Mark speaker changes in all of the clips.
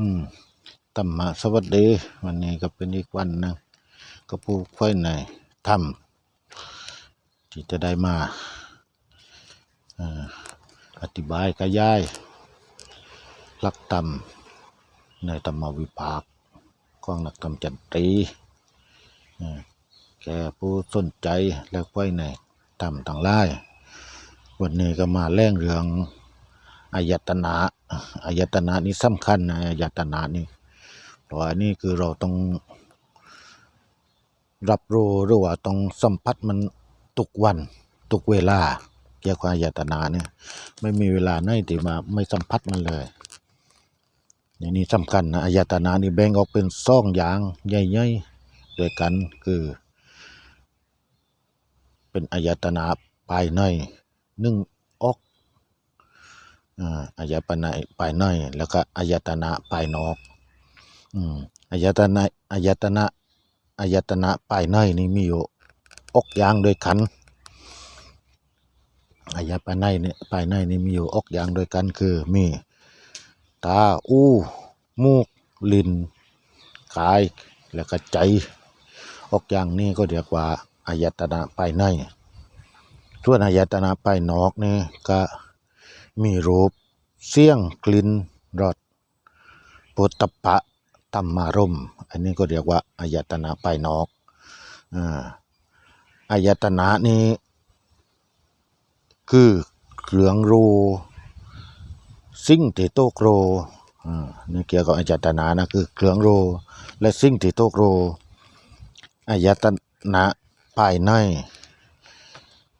Speaker 1: อืมธรรมะสวัสดีวันนี้ก็เป็นอีกวันหนึงก็ผู้ค่อยในธรรมที่จะได้มาอ่ออธิบายกระยายลักธรรมในธรรมวิภาคของนักธรรมจันตรีอ่อแก่ผู้สนใจและค่อยในธรรมต่างหลายวันนี้ก็มาแล่งเรื่องอายตนะ อายตนะนี่สำคัญนะอายตนะนี่เพราะว่านี่คือเราต้อง รับรู้หรือว่าต้องสัมผัสมันทุกวันทุกเวลาเกี่ยวกับอายตนะเนี่ย ไม่มีเวลาไหนที่มาไม่สัมผัสมันเลยอย่างนี้สำคัญนะอายตนะนี่แบ่งออกเป็นสองอย่างใหญ่ๆด้วยกันคือ เป็นอายตนะภายในหนึ่งออก อ่าอายตนะภายในแล้วก็อายตนะภายนอกอายตนะอายตนะอายตนะภายในนี่มีอยู่อกย่างด้วยกันอายตนะเนี่ยภายในนี่มีอยู่อกย่างด้วยกันคือมีตาอูมูกลิ้นกายแล้วก็ใจ ออกอย่างนี้ก็เรียกว่าอายตนะภายในส่วนอายตนะภายนอกนี่ก็ มีรูป เสียงกลิ่นรสโผฏฐัพพะธรรมารม อันนี้ก็เรียกว่าอายตนะภายนอกอายตนะนี้ คือเครื่องรูสิ่งที่โตกโรอ่านี่เกี่ยวกับอายตนะนะคือเครื่องรูและสิ่งที่โตกโรอายตนะภายใน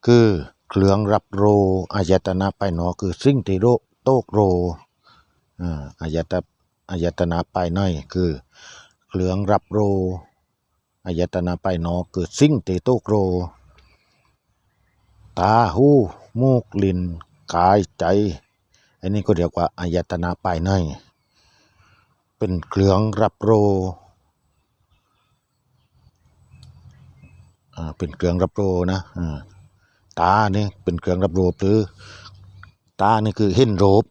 Speaker 1: คือ เครื่องรับโรอายตนะภายนอคือสิ่งที่โรโตกโรอายตอายตนะภายในคือเครื่องรับโรอายตนะภายนอคือสิ่งที่โตกโร ตาหูมูกลิ้นกายใจอันนี้ก็เรียกว่าอายตนะภายในเป็นเครื่องรับโรเป็นเครื่องรับโรนะ อ่าตานี่เป็นเครื่องรับรู้หรือตานี่คือเห็นรูป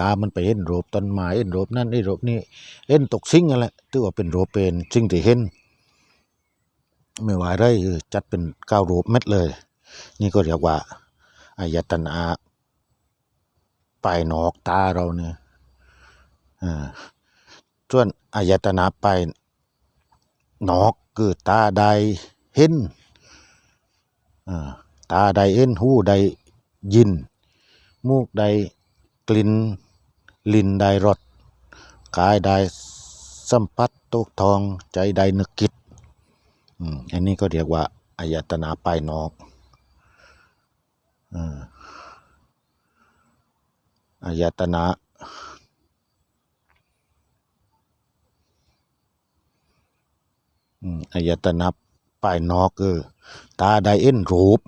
Speaker 1: ตา มันไปเห็นรูปต้นไม้เห็นรูปนั่นเห็นรูปนี่เห็นตกสิ่งนั่นแหละถือว่าเป็นรูปเป็นสิ่งที่เห็นไม่ว่าไรคือจัดเป็นเก้ารูปเม็ดเลย นี่ก็เรียกว่าอายตนะปลายนอกตาเราเนี่ยส่วนอายตนะปลายนอกคือตาใดเห็นอ่า ตาใดเห็นหูใดยิน มูกใดกลิ่น ลิ้นใดรสกายใดสัมผัสตกทองใจใดนึกคิดอืมอันนี้ก็เรียกว่าอายตนะปายนอกอาอายตนะอายตนะภายนอกคือตาได้เอ็นรูป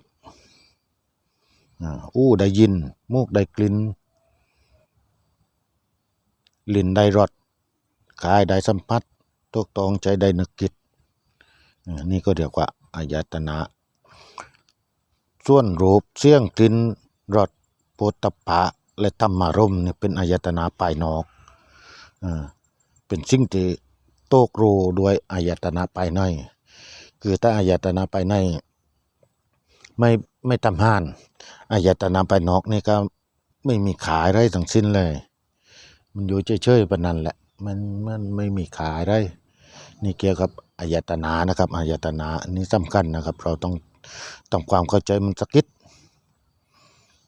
Speaker 1: อู้ได้ยิน มูกได้กลิ่นลิ้นได้รสกายได้สัมผัสตกตองใจได้นึกคิดอ่านี่ก็เรียกว่าอายตนะ ส่วนรูปเสียงกลิ่นรสโผฏฐัพะและธรรมารมณ์นี่เป็นอายตนะภายนอกอ่าเป็นสิ่งที่โตกรู้ด้วยอายตนะภายใน คือถ้าอายตนะภายใน ไม่ไม่ทำห้านอายตนะภายนอกนี่ก็ไม่มีขายได้ทั้งสิ้นเลย มันอยู่เฉยๆปนนั้นแหละ มันมันไม่มีขายได้ นี่เกี่ยวกับอายตนะนะครับอายตนะอันนี้สำคัญนะครับ เราต้องทำความเข้าใจมันสักนิด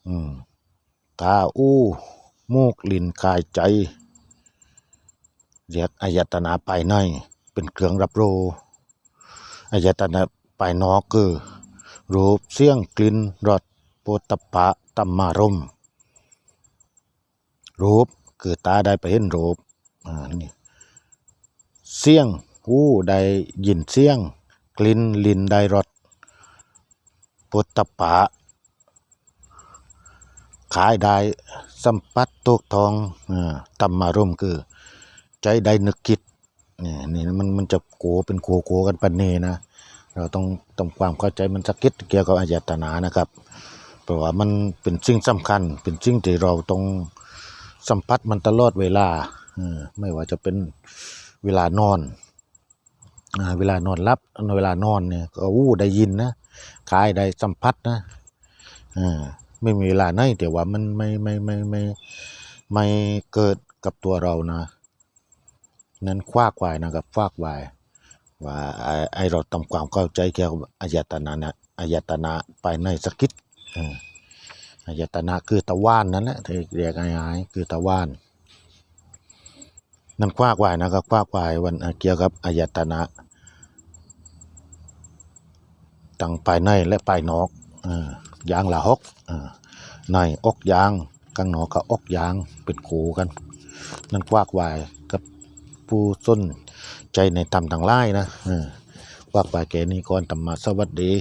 Speaker 1: อืมตาอู้มูกลิ้นกายใจเรียกอายตนะภายในเป็นเครื่องรับรู้อายตนะภายนอกคือ รูปเสียงกลิ่นรสโผฏฐัพพะธรรมารมรูปคือตาได้ไปเห็นรูปอ่านี่เสียงหูได้ยินเสียง กลิ่นลิ้นได้รสโผฏฐัพพะขายได้สัมผัสตกทองอ่าธรรมารมคือ ใจได้นึกคิดนี่นี่มันมันจะโกเป็นโกโกกันปันเนนะ เราต้องต้องความเข้าใจมันสักนิดเกี่ยวกับอายตนะนะครับ เพราะว่ามันเป็นสิ่งสำคัญ เป็นสิ่งที่เราต้องสัมผัสมันตลอดเวลาอไม่ว่าจะเป็นเวลานอนอ่าเวลานอนรับเวลานอนเนี่ยก็วู้ได้ยินนะกายได้สัมผัสนะอ่าไม่มีเวลาไหนแต่ว่ามันไม่ไม่ไม่ไม่ไม่เกิดกับตัวเรานะนั้นคว้าควายนะครับคว้าควาย ว่าไอเราทำความเข้าใจเกี่ยวกับอายตนะนะอายตนะภายในสกิดอายตนะคือตะว่านนั่นแหละที่เรียกง่ายๆคือตะว่านนั่นคว้าควายนะครับคว้าควายวันเกี่ยวกับอายตนะตั้งภายในและภายนอกอย่างละหกในอกยางข้างนอกก็อกยางเป็นโขกันนั่นคว้าควายกับผู้ส้น ใจในธรรมทั้งหลายนะเออคว้าแก่นี้ก่อนธรรมะสวัสดี